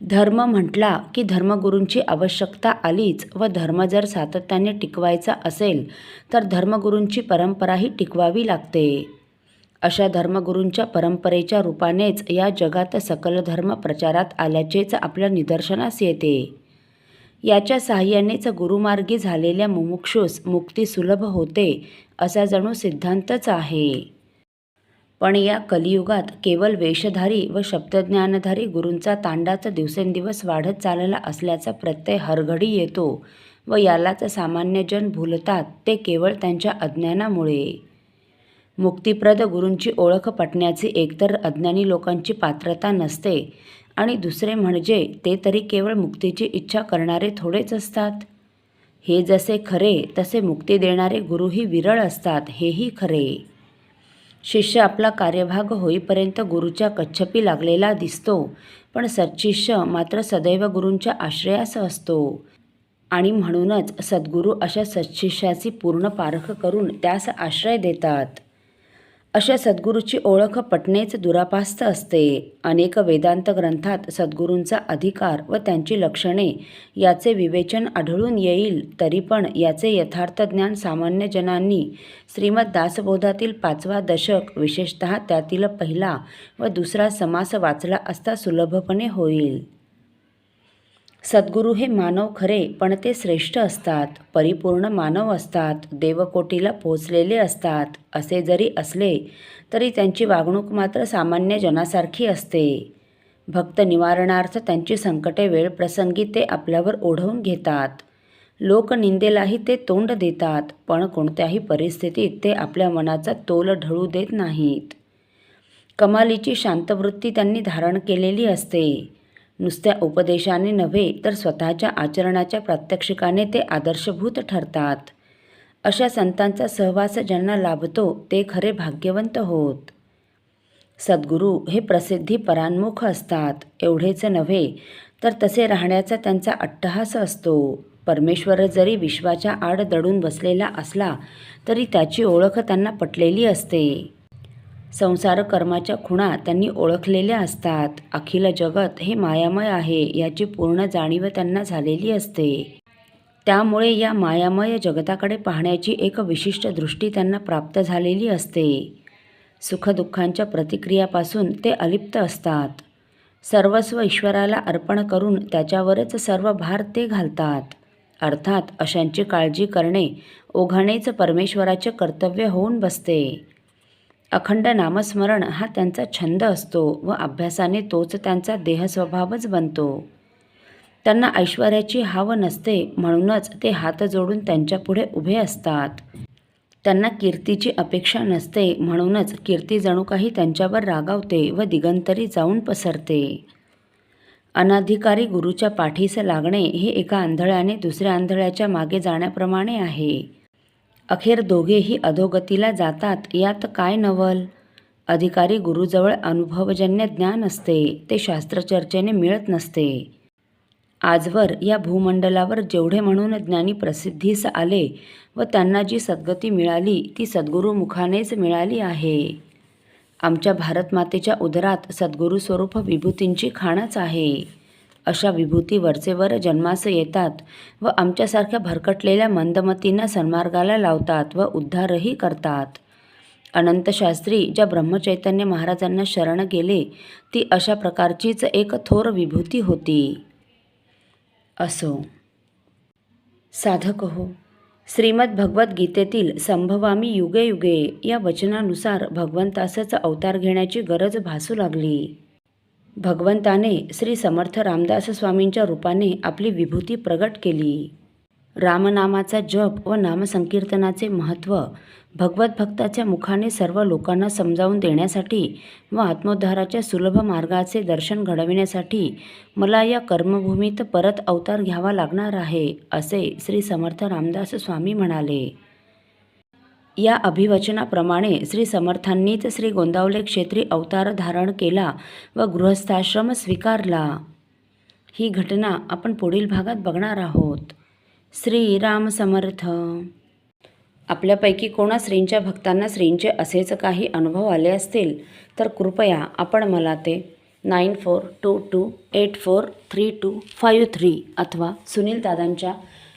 धर्म म्हटला की धर्मगुरूंची आवश्यकता आलीच व धर्म जर सातत्याने टिकवायचा असेल तर धर्मगुरूंची परंपराही टिकवावी लागते. अशा धर्मगुरूंच्या परंपरेच्या रूपानेच या जगात सकल धर्म प्रचारात आल्याचेच आपल्या निदर्शनास येते. याच्या साहाय्यानेच गुरुमार्गी झालेल्या मुमुक्षूस मुक्ती सुलभ होते असा जणू सिद्धांतच आहे. पण या कलियुगात केवळ वेषधारी व शब्दज्ञानधारी गुरूंचा तांडाच दिवसेंदिवस वाढत चालला असल्याचा प्रत्यय हरघडी येतो व यालाच सामान्यजन भुलतात भूलतात ते केवळ त्यांच्या अज्ञानामुळे. मुक्तिप्रद गुरूंची ओळख पटण्याची एकतर अज्ञानी लोकांची पात्रता नसते आणि दुसरे म्हणजे ते तरी केवळ मुक्तीची इच्छा करणारे थोडेच असतात. हे जसे खरे तसे मुक्ती देणारे गुरुही विरळ असतात हेही खरे. शिष्य आपला कार्यभाग होईपर्यंत गुरुच्या कच्छपी लागलेला दिसतो पण सच्शिष्य मात्र सदैव गुरूंच्या आश्रयास असतो. आणि म्हणूनच सद्गुरू अशा सत्शिष्याची पूर्ण पारख करून त्यास आश्रय देतात. अशा सद्गुरूची ओळख पटणेच दुरापास्त असते. अनेक वेदांत ग्रंथात सद्गुरूंचा अधिकार व त्यांची लक्षणे याचे विवेचन आढळून येईल तरी पण याचे यथार्थ ज्ञान सामान्य जनांनी श्रीमद दासबोधातील पाचवा दशक विशेषत त्यातील पहिला व दुसरा समास वाचला असता सुलभपणे होईल. सद्गुरू हे मानव खरे पण ते श्रेष्ठ असतात. परिपूर्ण मानव असतात. देवकोटीला पोहोचलेले असतात. असे जरी असले तरी त्यांची वागणूक मात्र सामान्य जनासारखी असते. भक्त निवारणार्थ त्यांची संकटे वेळप्रसंगी ते आपल्यावर ओढवून घेतात. लोकनिंदेलाही ते तोंड देतात पण कोणत्याही परिस्थितीत ते आपल्या मनाचा तोल ढळू देत नाहीत. कमालीची शांतवृत्ती त्यांनी धारण केलेली असते. नुसत्या उपदेशाने नव्हे तर स्वतःच्या आचरणाच्या प्रात्यक्षिकाने ते आदर्शभूत ठरतात. अशा संतांचा सहवास ज्यांना लाभतो ते खरे भाग्यवंत होत. सद्गुरू हे प्रसिद्धी परान्मुख असतात. एवढेच नव्हे तर तसे राहण्याचा त्यांचा अट्टहास असतो. परमेश्वर जरी विश्वाच्या आड दडून बसलेला असला तरी त्याची ओळख त्यांना पटलेली असते. संसार कर्माच्या खुणा त्यांनी ओळखलेल्या असतात. अखिल जगत हे मायामय आहे याची पूर्ण जाणीव त्यांना झालेली असते. त्यामुळे या मायामय जगताकडे पाहण्याची एक विशिष्ट दृष्टी त्यांना प्राप्त झालेली असते. सुखदुःखांच्या प्रतिक्रियापासून ते अलिप्त असतात. सर्वस्व ईश्वराला अर्पण करून त्याच्यावरच सर्व भार ते घालतात. अर्थात अशांची काळजी करणे ओघाणेच परमेश्वराचे कर्तव्य होऊन बसते. अखंड नामस्मरण हा त्यांचा छंद असतो व अभ्यासाने तोच त्यांचा देहस्वभावच बनतो. त्यांना ऐश्वर्याची हाव नसते म्हणूनच ते हात जोडून त्यांच्यापुढे उभे असतात. त्यांना कीर्तीची अपेक्षा नसते म्हणूनच कीर्ती जणू काही त्यांच्यावर रागावते व दिगंतरी जाऊन पसरते. अनाधिकारी गुरुच्या पाठीस लागणे हे एका आंधळ्याने दुसऱ्या आंधळ्याच्या मागे जाण्याप्रमाणे आहे. अखेर दोघेही अधोगतीला जातात. यात काय नवल? अधिकारी गुरुजवळ अनुभवजन्य ज्ञान असते. ते शास्त्रचर्चेने मिळत नसते. आजवर या भूमंडलावर जेवढे म्हणून ज्ञानी प्रसिद्धीस आले व त्यांना जी सद्गती मिळाली ती सद्गुरुमुखानेच मिळाली आहे. आमच्या भारतमातेच्या उदरात सद्गुरू स्वरूप विभूतींची खाणच आहे. अशा विभूती वरचेवर जन्मास येतात व आमच्यासारख्या भरकटलेल्या मंदमतींना सन्मार्गाला लावतात व उद्धारही करतात. अनंतशास्त्री ज्या ब्रह्मचैतन्य महाराजांना शरण गेले ती अशा प्रकारचीच एक थोर विभूती होती. असो. साधक हो श्रीमद भगवद्गीतेतील संभवामी युगे युगे या वचनानुसार भगवंतासच अवतार घेण्याची गरज भासू लागली. भगवंताने श्री समर्थ रामदास स्वामींच्या रूपाने आपली विभूती प्रगट केली. रामनामाचा जप व नामसंकीर्तनाचे महत्त्व भगवत भक्ताच्या मुखाने सर्व लोकांना समजावून देण्यासाठी व आत्मोद्धाराच्या सुलभ मार्गाचे दर्शन घडविण्यासाठी मला या कर्मभूमीत परत अवतार घ्यावा लागणार आहे असे श्री समर्थ रामदास स्वामी म्हणाले. या अभिवचनाप्रमाणे श्री समर्थांनीच श्री गोंदावले क्षेत्री अवतार धारण केला व गृहस्थाश्रम स्वीकारला. ही घटना आपण पुढील भागात बघणार आहोत. श्रीराम समर्थ. आपल्यापैकी कोणा श्रींच्या भक्तांना श्रींचे असेच काही अनुभव आले असतील तर कृपया आपण मला ते nine four two two eight four three two five three अथवा सुनील दादांच्या